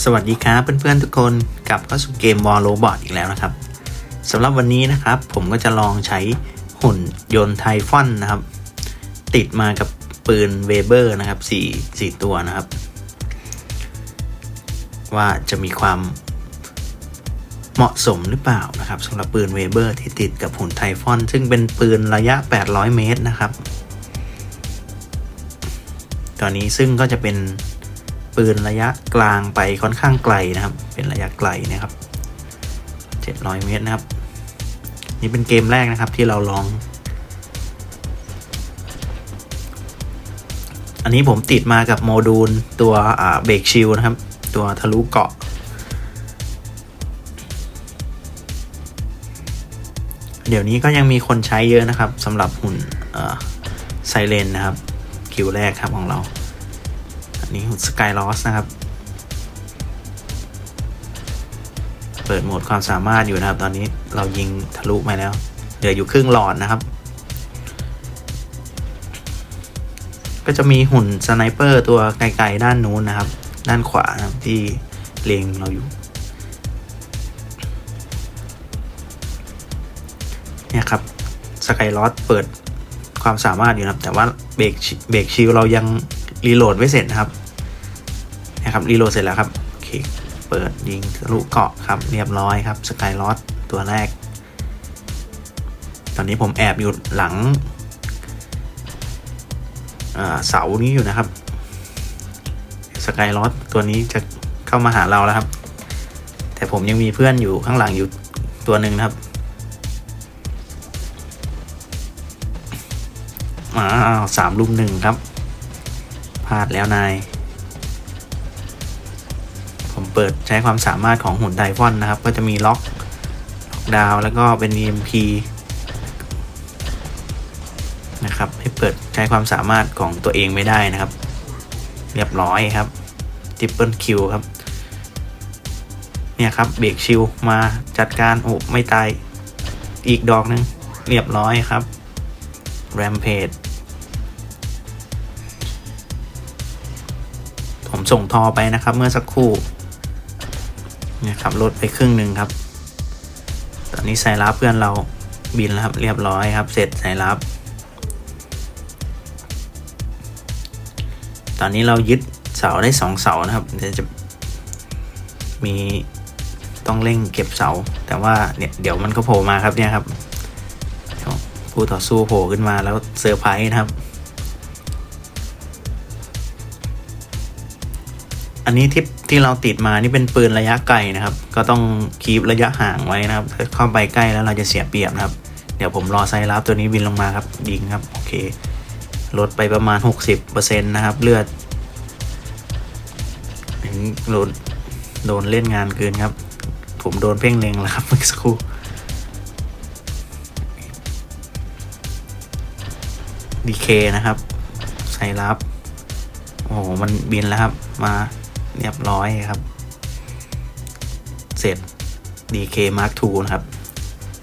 สวัสดีครับเพื่อนๆทุกคนกลับเข้าสู่เกม War Robot อีกแล้วนะครับสำหรับวันนี้นะครับ ผมก็จะลองใช้หุ่นยนต์ไทฟอนนะครับ ติดมากับปืนเวเบอร์นะครับ4 4ตัวนะครับ ว่าจะมีความเหมาะสมหรือเปล่านะครับสำหรับปืนเวเบอร์ที่ติดกับหุ่นไทฟอน ซึ่งเป็นปืนระยะ 800 เมตรนะครับ ตอนนี้ซึ่งก็จะเป็น ปืนระยะกลางไปค่อนข้างไกลนะครับ เป็นระยะไกลนะครับ700 เมตรนะครับ นี่เป็นเกมแรกนะครับที่เราลอง อันนี้ผมติดมากับโมดูลตัวเบรกชิลนะครับ ตัวทะลุเกาะ เดี๋ยวนี้ก็ยังมีคนใช้เยอะนะครับสำหรับหุ่นไซเรนนะครับ คิวแรกครับของเรา อันนี้หุ่นสกายลอสนะครับ เปิดโหมดความสามารถอยู่นะครับ ตอนนี้เรายิงทะลุมาแล้ว เหลืออยู่ครึ่งหลอดนะครับ ก็จะมีหุ่นสไนเปอร์ตัวไกลๆด้านนู้นนะครับ ด้านขวานะครับที่เล็งเราอยู่เนี่ยครับสกายลอสเปิด ความสามารถอยู่นะครับ แต่ว่าเบรกเบรกชิลเรายังรีโหลดไม่เสร็จนะครับนะครับรีโหลดเสร็จแล้วครับโอเคเปิดยิงทะลุเกาะครับเรียบร้อยครับสกายลอสตัวแรก ตอนนี้ผมแอบอยู่หลังเสานี้อยู่นะครับสกายลอสตัวนี้จะเข้ามาหาเราแล้วครับ แต่ผมยังมีเพื่อนอยู่ข้างหลังอยู่ตัวหนึ่งนะครับ อ้าวสามลุมหนึ่งครับพลาดแล้วนาย ผมเปิดใช้ความสามารถของหุ่นไดฟอนนะครับ ก็จะมีล็อกล็อกดาวแล้วก็เป็น EMP นะครับ ให้เปิดใช้ความสามารถของตัวเองไม่ได้นะครับ เรียบร้อยครับทิปเปิลคิวครับ เนี่ยครับเบรกชิลมาจัดการโอ้ไม่ตายอีกดอกนึง เรียบร้อยครับ แรมเพจผมส่งทอไปนะครับเมื่อสักครู่นี่ยครับลดไปครึ่งหนึ่งครับ ตอนนี้สายลับเพื่อนเราบินแล้วครับเรียบร้อยครับ เสร็จสายลับ ตอนนี้เรายึดเสาได้สองเสานะครับเดี๋ยวจะมีต้องเร่งเก็บเสา แต่ว่าเนี่ยเดี๋ยวมันก็โผล่มาครับเนี่ยครับ ผู้ต่อสู้โผล่ขึ้นมาแล้วเซอร์ไพรส์นะครับ อันนี้ที่ที่เราติดมานี่เป็นปืนระยะไกลนะครับ ก็ต้องคีบระยะห่างไว้นะครับถ้าเข้าไปใกล้แล้วเราจะเสียเปรียบนะครับ เดี๋ยวผมรอไซรับตัวนี้บินลงมาครับยิงครับโอเคลดไปประมาณ 60%นะครับ เลือดโดนโดนเล่นงานเกินครับ ผมโดนเพ่งเล็งแล้วครับเมื่อสักครู่ ดีเคนะครับไซรับ โอ้โห มันบินแล้วครับ มาเรียบร้อยครับ เสร็จ DK Mark II นะครับ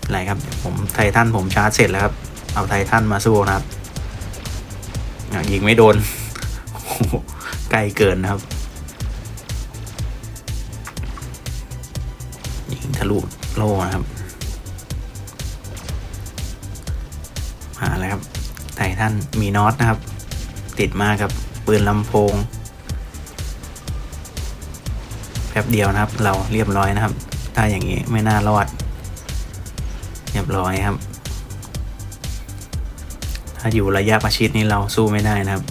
อะไรครับ ผมไททันผมชาร์จเสร็จแล้วครับ เอาไททันมาสู้นะครับยิงไม่โดนไกลเกินนะครับยิงทะลุโล่นะครับมาแล้วครับ ไททันมีน็อตนะครับ ติดมากับปืนลำโพงแป๊บเดียวนะครับ เราเรียบร้อยนะครับ ถ้าอย่างนี้ไม่น่ารอด เรียบร้อยครับ ถ้าอยู่ระยะประชิดนี้เราสู้ไม่ได้นะครับ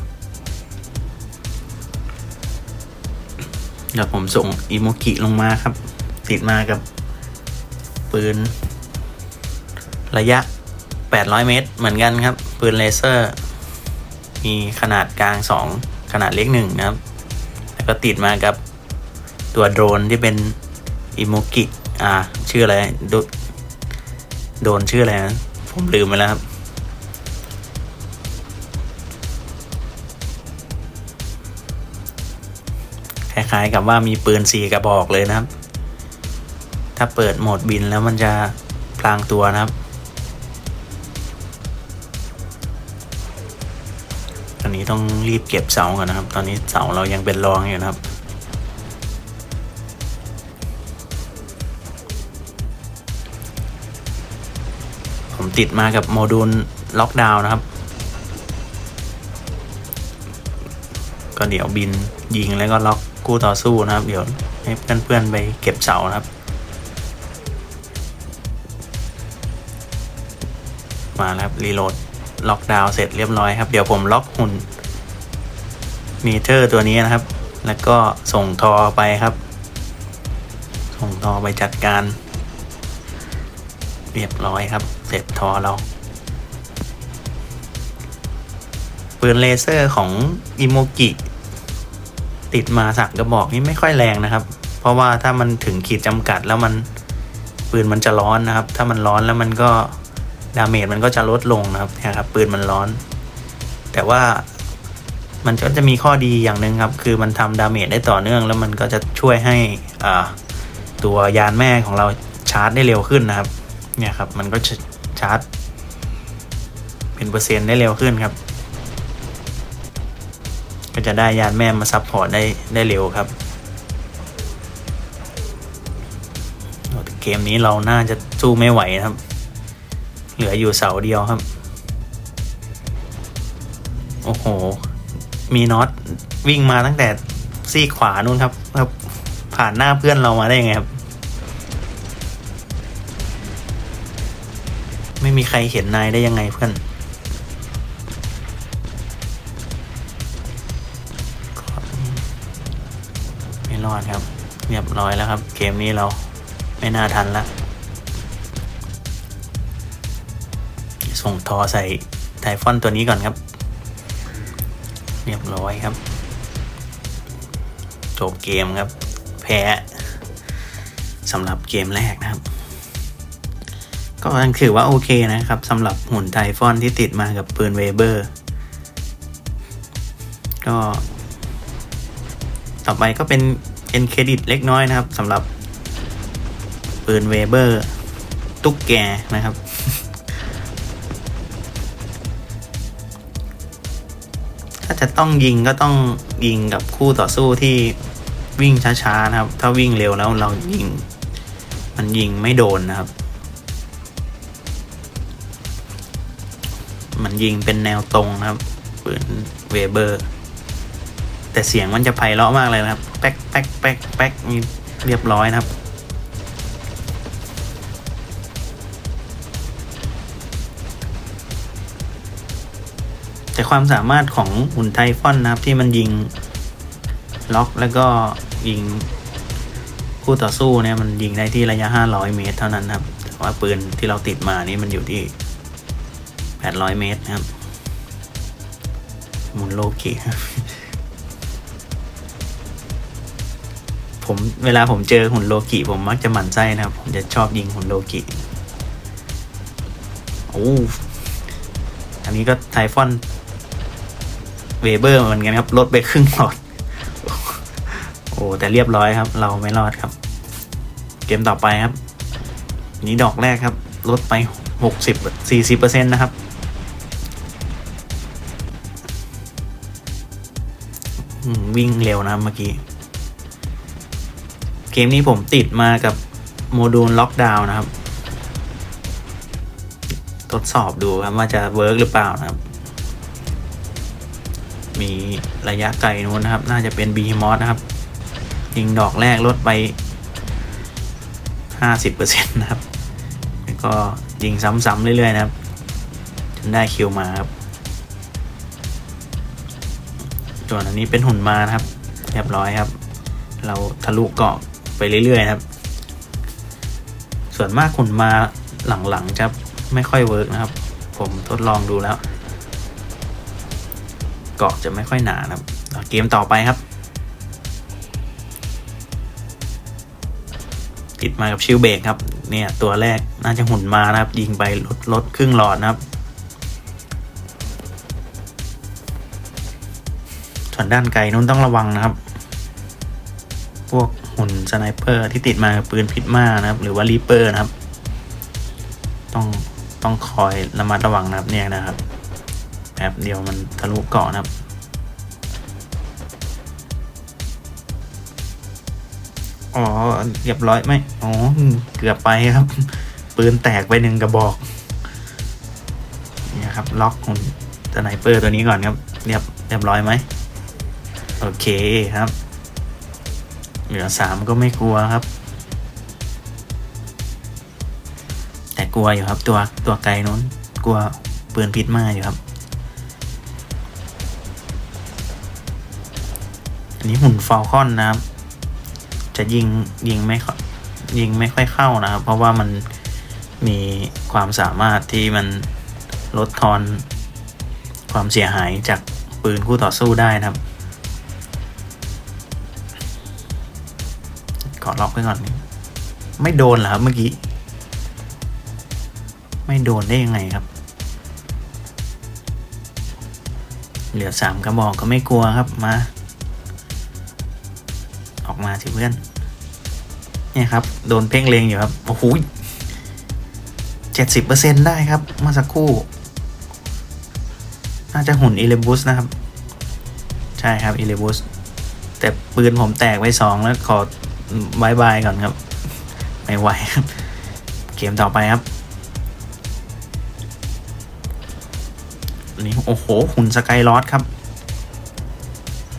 เดี๋ยวผมส่งอิโมกิลงมาครับ ติดมากับปืนระยะ 800 เมตร เหมือนกันครับ ปืนเลเซอร์ มีขนาดกลาง 2 ขนาดเล็กหนึ่งนะครับ แล้วก็ติดมากับตัวโดรนที่เป็นอิโมกิอ่า ชื่ออะไรโดโดนชื่ออะไรนะผมลืมไปแล้วครับ คล้ายๆกับว่ามีปืนสี่กระบอกเลยนะครับ ถ้าเปิดโหมดบินแล้วมันจะพลางตัวนะครับ อนนี้ต้องรีบเก็บเสาก่อนนะครับ ตอนนี้เสาเรายังเป็นรองอยู่นะครับผมติดมากับโมดูลล็อกดาวน์นะครับ ก็เดี๋ยวบินยิงแล้วก็ล็อกกู้ต่อสู้นะครับ เดี๋ยวให้เพื่อนๆไปเก็บเสานะครับ มาแล้วครับรีโหลด ล็อกดาวน์เสร็จเรียบร้อยครับ เดี๋ยวผมล็อกหุ่นมีเตอร์ตัวนี้นะครับ แล้วก็ส่งทอไปครับ ส่งทอไปจัดการ เรียบร้อยครับ เสร็จทอเราปืนเลเซอร์ของอิโมกิติดมาสักกระบอกนี่ไม่ค่อยแรงนะครับ เพราะว่าถ้ามันถึงขีดจำกัดแล้วมันปืนมันจะร้อนนะครับ ถ้ามันร้อนแล้วมันก็ ดาเมจมันก็จะลดลงนะครับเนะครับปืนมันร้อน แต่ว่ามันก็จะมีข้อดีอย่างหนึ่งครับ คือมันทำดาเมจได้ต่อเนื่อง แล้วมันก็จะช่วยให้ตัวยานแม่ของเราชาร์จได้เร็วขึ้นนะครับ เนี่ยครับ มันก็ชาร์จ เป็นเปอร์เซ็นต์ได้เร็วขึ้นครับ ก็จะได้ยานแม่มาซับพอร์ตได้ได้เร็วครับ เกมนี้เราน่าจะสู้ไม่ไหวนะครับ เหลืออยู่เสาเดียวครับ โอ้โห มีน็อตวิ่งมาตั้งแต่ซี่ขวานู่นครับครับผ่านหน้าเพื่อนเรามาได้ยังไงครับ ไม่มีใครเห็นนายได้ยังไงเพื่อนไม่รอดครับ เรียบร้อยแล้วครับ เกมนี้เราไม่น่าทันละ ส่งทอใส่ไทฟอนตัวนี้ก่อนครับ เรียบร้อยครับ จบเกมครับ แพ้สำหรับเกมแรกนะครับ ก็ยังถือว่าโอเคนะครับสำหรับหุ่นไทฟอนที่ติดมากับปืนเวเบอร์ ก็ ต่อไปก็เป็นเอ็นเครดิตเล็กน้อยนะครับสำหรับปืนเวเบอร์ ตุ๊กแกนะครับ ถ้าจะต้องยิงก็ต้องยิงกับคู่ต่อสู้ที่วิ่งช้าๆนะครับ ถ้าวิ่งเร็วแล้วเรายิง มันยิงไม่โดนนะครับ มันยิงเป็นแนวตรงนะครับปืนเวเบอร์ แต่เสียงมันจะไพเราะมากเลยนะครับ แป๊กแป๊กแป๊กแป๊กนี่เรียบร้อยนะครับ แต่ความสามารถของหุ่นไทฟอนนะครับที่มันยิงล็อกแล้วก็ยิงคู่ต่อสู้เนี่ยมันยิงได้ที่ระยะ 500 เมตร เท่านั้นครับ แต่ว่าปืนที่เราติดมานี่มันอยู่ที่ 800 เมตรนะครับหมุนโลกิครับผมเวลาผมเจอหุ่นโลกิผมมักจะหมั่นไส้นะครับ ผมจะชอบยิงหุ่นโลกิโอ้อันนี้ก็ไทฟอน เวเบอร์เหมือนกันครับลดไปครึ่งหลอด โอ้แต่เรียบร้อยครับ เราไม่รอดครับ เกมต่อไปครับ นี้ดอกแรกครับ ลดไปหกสิบสี่สิบเปอร์เซ็นต์นะครับวิ่งเร็วนะเมื่อกี้ เกมนี้ผมติดมากับโมดูลล็อกดาวน์นะครับ ทดสอบดูครับว่าจะเวิร์กหรือเปล่านะครับ มีระยะไกลนู้นนะครับ น่าจะเป็นบีมอสนะครับยิงดอกแรกลดไปห้าสิบเปอร์เซ็นต์นะครับ แล้วก็ยิงซ้ำๆเรื่อยๆนะครับ จนได้คิวมาครับส่วนอันนี้เป็นหุ่นมานะครับ เรียบร้อยครับ เราทะลุเกาะไปเรื่อยๆครับ ส่วนมากหุ่นมาหลังๆจะไม่ค่อยเวิร์กนะครับ ผมทดลองดูแล้ว เกาะจะไม่ค่อยหนานะครับ เกมต่อไปครับ ติดมากับชิลเบรกครับ เนี่ย ตัวแรกน่าจะหุ่นมานะครับ ยิงไปลดลดครึ่งหลอดนะครับส่วนด้านไกลนู้นต้องระวังนะครับ พวกหุ่นสไนเปอร์ที่ติดมากับปืนพิษมานะครับ หรือว่ารีเปอร์นะครับ ต้องต้องคอยระมัดระวังนะครับเนี่ยนะครับ แป๊บเดียวมันทะลุเกาะนะครับ อ๋อเรียบร้อยไหมอ๋อ เกือบไปครับ ปืนแตกไปหนึ่งกระบอก นี่ครับ ล็อกหุ่นสไนเปอร์ตัวนี้ก่อนครับ เรียบเรียบร้อยไหม โอเคครับ เหลือสามก็ไม่กลัวครับ แต่กลัวอยู่ครับตัวตัวไกลนู้น กลัวปืนพิษมากอยู่ครับ อันนี้หุ่นฟอลคอนนะครับ จะยิงยิงไม่ค่อยยิงไม่ค่อยเข้านะครับ เพราะว่ามันมีความสามารถที่มันลดทอนความเสียหายจากปืนคู่ต่อสู้ได้นะครับขอล็อกไว้ก่อน ไม่โดนเหรอครับเมื่อกี้ ไม่โดนได้ยังไงครับ เหลือสามกระบอกก็ไม่กลัวครับมา มาสิเพื่อน เนี่ยครับ โดนเพ่งเลงอยู่ครับ โอ้โหเจ็ดสิบเปอร์เซ็นได้ครับเมื่อสักครู่ น่าจะหุ่นอิเลบุสนะครับ ใช่ครับอิเลบุสแต่ปืนผมแตกไปสองแล้วขอบายบายก่อนครับ ไม่ไหวครับ เกมต่อไปครับอันนี้โอ้โหหุ่นสกายลอสครับ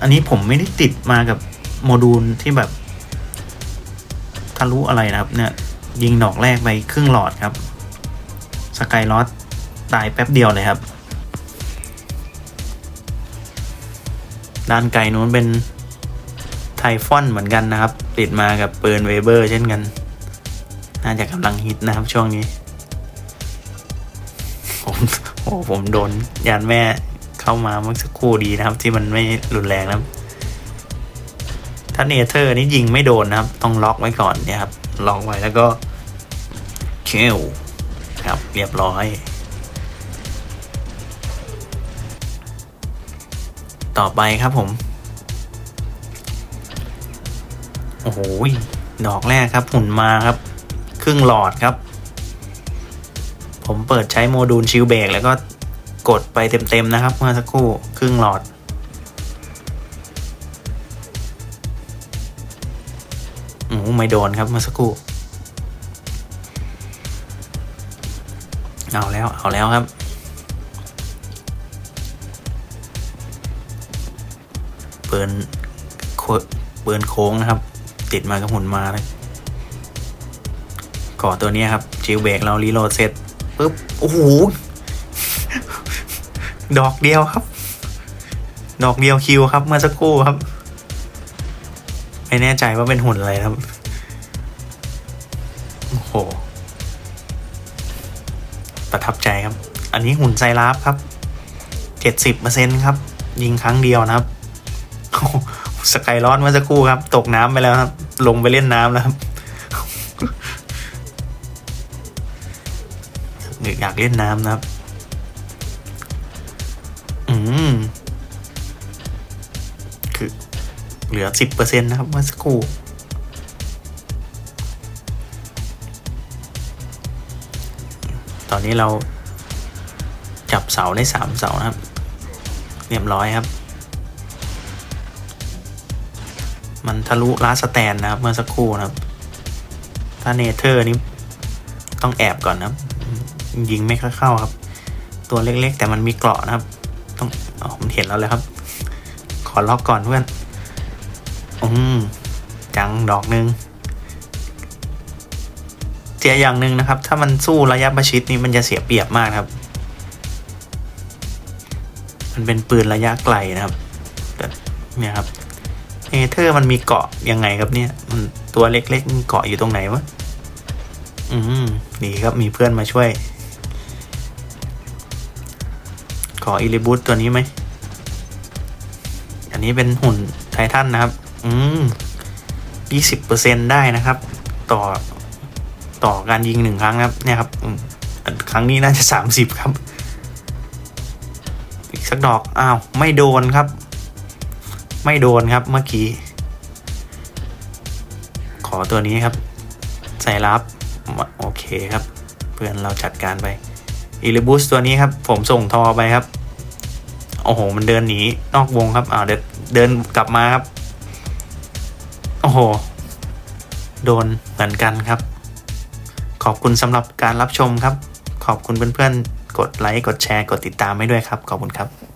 อันนี้ผมไม่ได้ติดมากับ โมดูลที่แบบ ทะลุอะไรนะครับ เนี่ย ยิงดอกแรกไปครึ่งหลอดครับ สกายลอสตายแป๊บเดียวเลยครับ ด้านไกลนู้นเป็นไทฟอนเหมือนกันนะครับ ติดมากับปืนเวเบอร์ เช่นกัน น่าจะกำลังฮิตนะครับช่วงนี้ ผมโอ้ผมโดนยานแม่เข้ามาเมื่อสักครู่ดีนะครับ ที่มันไม่รุนแรงนะครับ ถ้าเนเธอร์นี่ยิงไม่โดนนะครับ ต้องล็อกไว้ก่อนเนี่ยครับ ล็อกไว้แล้วก็เคลครับ เรียบร้อย ต่อไปครับผม โอ้โห ดอกแรกครับ หุ่นมาครับ ครึ่งหลอดครับ ผมเปิดใช้โมดูลชิลเบรกแล้วก็กดไปเต็มๆนะครับ เมื่อสักครู่ครึ่งหลอด ไม่โดนครับเมื่อสักครู่เอาแล้วเอาแล้วครับ เปินโคเปินโค้งนะครับ ติดมากับหุ่นมาเลยก่อตัวนี้ครับจิวเบรกเรารีโหลดเสร็จปุ๊บโอ้โหดอกเดียวครับ ดอกเดียวคิวครับเมื่อสักครู่ครับ ไม่แน่ใจว่าเป็นหุ่นอะไรครับ อันนี้หุ่นไซราฟครับเจ็ดสิบเปอร์เซ็นครับ ยิงครั้งเดียวนะครับสกายร้อนเมื่อสักครู่ครับ ตกน้ำไปแล้วครับ ลงไปเล่นน้ำแล้วครับอยากเล่นน้ำนะครับ อืม คือเหลือสิบเปอร์เซ็นต์นะครับเมื่อสักครู่ ตอนนี้เรา จับเสาได้สามเสานะครับ เรียบร้อยครับ มันทะลุลาสแตนนะครับเมื่อสักครู่นะครับ ถ้าเนเธอร์นี่ต้องแอบก่อนนะครับ ยิงไม่ค่อยเข้าครับ ตัวเล็กๆ แต่มันมีเกราะนะครับ ต้องอ๋อมันเห็นแล้วเลยครับ ขอล็อกก่อนเพื่อน อืมจังดอกหนึ่งเสียอย่างหนึ่งนะครับ ถ้ามันสู้ระยะประชิดนี่มันจะเสียเปรียบมากครับ มันเป็นปืนระยะไกลนะครับแต่เนี่ยครับเอเธอร์มันมีเกาะยังไงครับเนี่ยมันตัวเล็กๆเกาะอยู่ตรงไหนวะอืมนี่ครับมีเพื่อนมาช่วย ขออิลิบูตตัวนี้ไหม อันนี้เป็นหุ่นไททันนะครับ อืมยี่สิบเปอร์เซ็นได้นะครับ ต่อต่อการยิงหนึ่งครั้งครับ เนี่ยครับ ครั้งนี้น่าจะสามสิบครับ สักดอกอ้าวไม่โดนครับ ไม่โดนครับเมื่อกี้ ขอตัวนี้ครับ ใส่รับโอเคครับ เพื่อนเราจัดการไปอิลิบุสตัวนี้ครับ ผมส่งทอไปครับ โอ้โห มันเดินหนีนอกวงครับอ้าวเดินเดินกลับมาครับ โอ้โห โดนเหมือนกันครับ ขอบคุณสำหรับการรับชมครับ ขอบคุณเพื่อนๆ กดไลค์กดแชร์กดติดตามให้ด้วยครับ ขอบคุณครับ